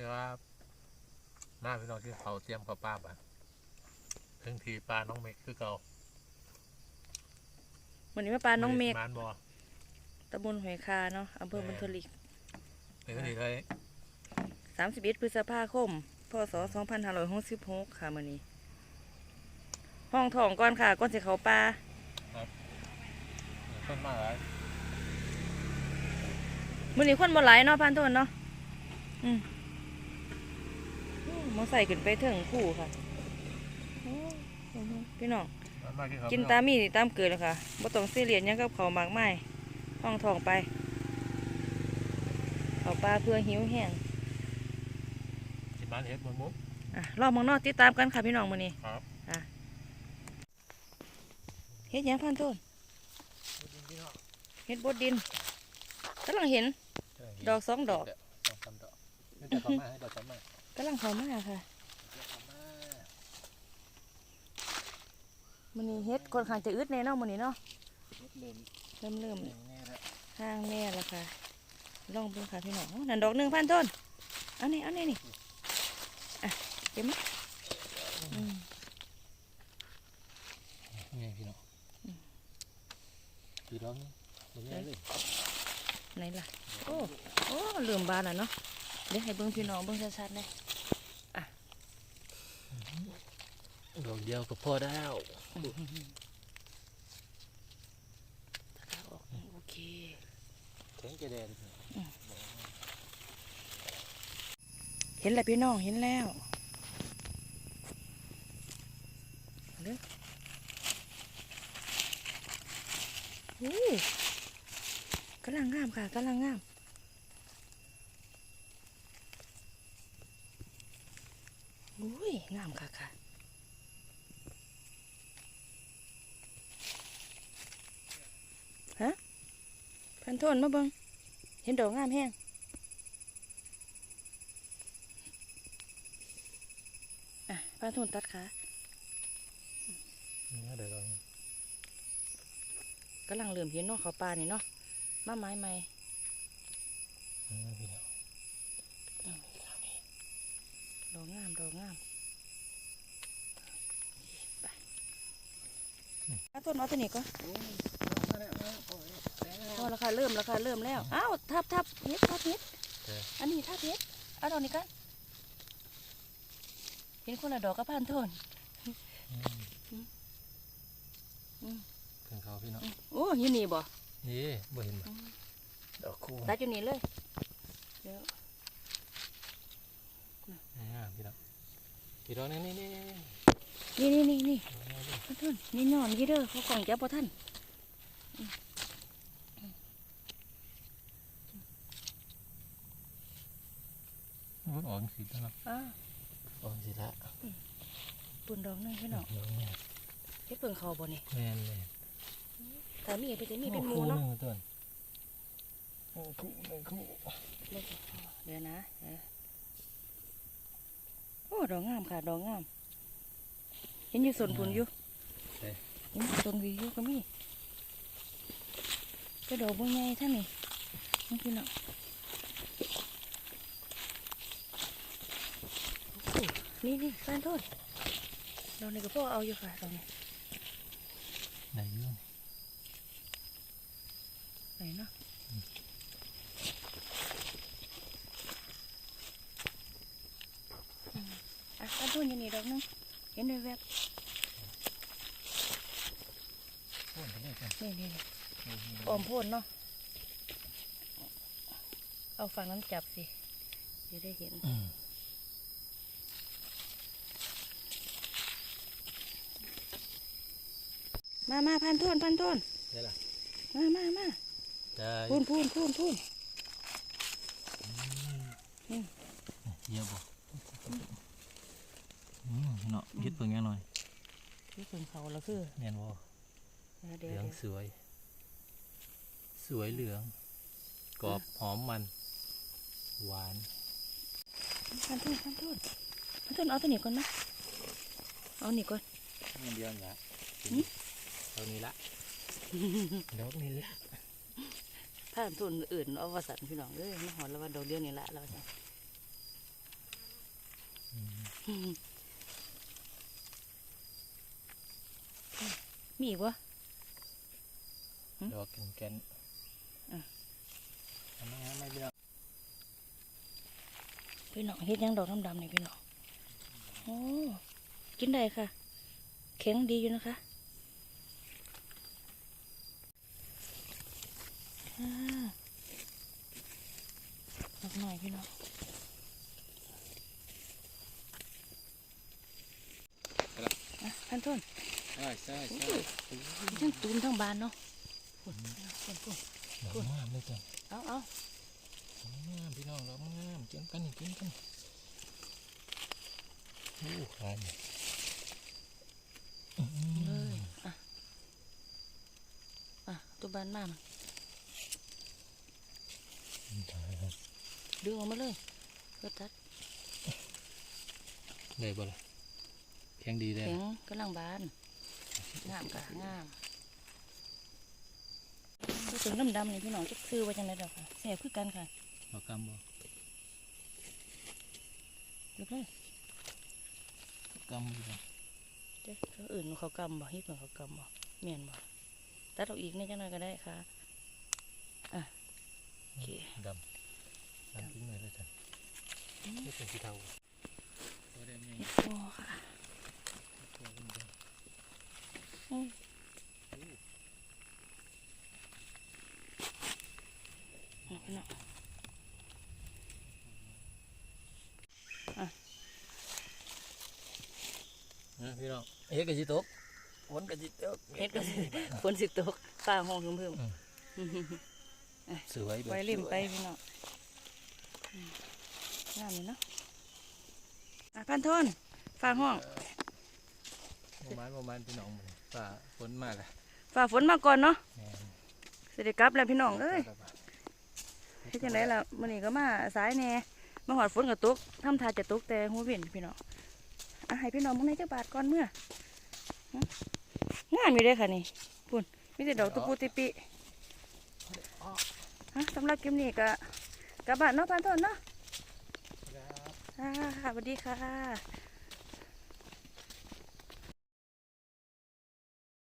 ดีครับมาพี่น้องที่เขาเตรียมข้าวป้าบ่ะถึงทีปลาน้องเมกคือเก่าวันนี้มาปลาน้องเมฆมานบ่ตำบลหอยคาเนาะอำเภอบุญทลิกถึงทีเลย31พฤษภาคม พศ2566ค่ะมื้อนี้ ห้องทองก่อนค่ะก่อนสิเขาปลาต้นมากเลยมื้อนี้คนบ่หลายเนาะพานโทนเนาะอืมโอ้ มอใส่ขึ้นไปถึงผู้ค่ะโอ้พี่น้องมันมากที่เขากินตามมีตามเกิดเลยค่ะบ่ต้องซีเรียสหยังกับเขาวหมากไม้ห้องทองไปเขาปลาเพื่อหิวแห้งกินมันเฮ็ดมันมุกอะรอบมองนอกติดตามกันค่ะพี่น้องมื้อนี้ครับเฮ็ดหยังพันต้นเฮ็ดบดดินกำลังเห็น ดอกสองดอกดอกสามดอกนี่จะเขามาให้ดอกสามมา กำลังเข้ามาค่ะเขามามื้อนี้เฮ็ดค่อนข้างจะอึดแน่เนาะมื้อนี้เนาะเริ่มเริ่มเริ่มแน่ๆแล้วห้างแม่แล้วค่ะลองเบิ่งค่ะพี่น้องโอ้นั่นดอกหนึงพันต้นเอานี่เอานี่นี่อะเก็บมาอืมนี่พี่น้องพี่น้องนี่เห็นเลยไหนล่ะโอ้โอ้เริ่มบานแล้วเนาะ เดี๋ยวให้เบิ่งพี่น้องเบิ่งชัดๆเลยดอกเดียวก็พอแล้วเอาออกโอเคแข็งกระเด็นเห็นแล้วพี่น้องเห็นแล้วเด้อโอ้กำลังงามค่ะกำลังงามอุ้ย งามค่ะค่ะฮะพันโทนมาเบิงเห็นดอกงามแห้งอะป้าทุนตัดขานี่เดี๋ยวเรากำลังเริ่มเห็นเนาะเขาปลานี่เนาะมาไม้ใหม่นี่พี่น้องดอกงามดอกงามไปป้า ต้นเอาตัวนี้ก่อนพอราคาเริ่มราคาเริ่มแล้วอ้าวทับทับเฮ็ดทับเฮ็ดอันนี้ทับเฮ็ดเอาดอกนี้กันเห็นคนละดอกกับพันโทนถึงเขาพี่น้องโอ้ยนี่บ่นี่บ่เห็นบ่ดอกคู่ตัดอยู่นี่เลยเดี๋ยวอ่าพี่น้องพี่น้องนี่นี่นี่นี่นี่นี่ นี่พันโทนนี่ย้อนนี่เด้อเขากล่องจับพอท่านมันอ่อนสีแล้วเนาะอ้าวอ่อนสีละปุ่นดอกหนึงพี่น้องน้องแม่เฮ็ดเพิ่งเขาบ่นี่แม่นเลยถ้ามีไปจะมีเป็นหมูเนาะโอ้คู่หนึ่งต้นโอ้คู่หนึ่งคู่เดี๋ยวนะเดี๋ยวโอ้ดอกงามค่ะดอกงาม เห็นอยู่สวนผุนอยู่เห็นอยู่ต้นวิวอยู่ก็มีก็ดอกบางไงท่านนี่นี่พี่น้องโอ้นี่นี่แฟนโทษดอกนี้ก็พ่อเอาอยู่ค่ะดอกนี้ไหนอยู่ไหนเนาะอืมอะแฟนโทษอยังนี่ดอกนึง เห็นด้วยแวบโอ้ยนี่กันนี่นี่นี่ออมโพ่นเนาะ เอาฝั่งนั้นจับสิจะได้เห็นอืมมามาพันโทนพันโทนได้ละมามามาได้พูนพูนพูนพูนเยอะบ่อืม เนาะยึดเพิ่งยังหน่อยที่ถึงเขาแล้วคือแม่นบ่เดี๋ยวเหเดี๋ยวลืองสวย สวยเหลือง กรอบหอมมัน หวานพันโทนพันโทนพันโทนเอาตัวนี้ก่อนนะเอานี่ก่อนเงินเดียวนี่ละหืมเอานี้ละดอกนี้ละพันโทนอื่นเอาวาสันพี่น้องเอ้ยมาหอนแล้วว่าดอกเดียวนี่ละแล้วว่าซั่น มมีอีกวะหืมดอกแกนแกนอะทำไมฮะไม่เลือกพี่น้องเฮ็ดหยังดอกดำๆนี่พี่น้องโอ้กินได้ค่ะ แข็งดีอยู่นะคะอ่าดอกหน่อยพี่น้องอะพันต้น ใช่ใช่ใช่ทั้งตูมทั้งบานเนาะพุ่นพุ่นพุ่นดอกงามเลยจ้ะเอาเอาดอกงามพี่น้องดอกงามเจียมกันนี่เจียมกันโอ้ขายเนี่ยอืมเลยอะอะตัวบานมากได้ครับดึงออกมาเลยเพื่อตัดได้บ่ล่ะแข็งดีได้แข็งกำลังบาน งามกะงามตัวถึงดำๆนี่พี่น้องจะซื้อไว้จังไดดอกค่ะแสบคือกันค่ะดอกกำบ่ยกเลยดอกกำอยู่บ่เจ้าเขาอื่นเขากำบ่ฮิปเขากำบ่เมียนบ่ตัดออกอีกนี่จังไดก็ได้ค่ะอะโอเคดำดำทิ้งเลยเลยจ้ะนี่เป็นสีเทาตัวได้ไงเฮ็ดพอค่ะ ตัวเป็นแดง อืมเอา พี่น้องนะพี่น้องเฮ็ดกะสิตกฝนกะสิตกเฮ็ดก็สิฝนสิตกฟ้าห้องเพิ่มอืมๆสวยแบบไว้ริมไปพี่น้องอืมงามเลยเนาะอะพันทนฟ้าห้องประมาณประมาณพี่น้องมัน ฝ่าฝนมาละฝ่าฝนมาก่อนเนาะแม่นสิได้กลับแล้วพี่น้องเอ้ยเฮ็ดจังไดล่ะมื้อนี้ก็มาสายแหน่มาหอดฝนก็ตกทำท่าจะตกแต่หูเว้นพี่น้องอะให้พี่น้องมื้อนี้จักบาทก่อนเมื่อหึงามอยู่เด้อค่ะนี่พุ่นมีแต่ดอกตุปูติปิฮะสำหรับคลิปนี้ก็กลับบ้านเนาะพันทนเนาะครับค่ะสวัสดีค่ะ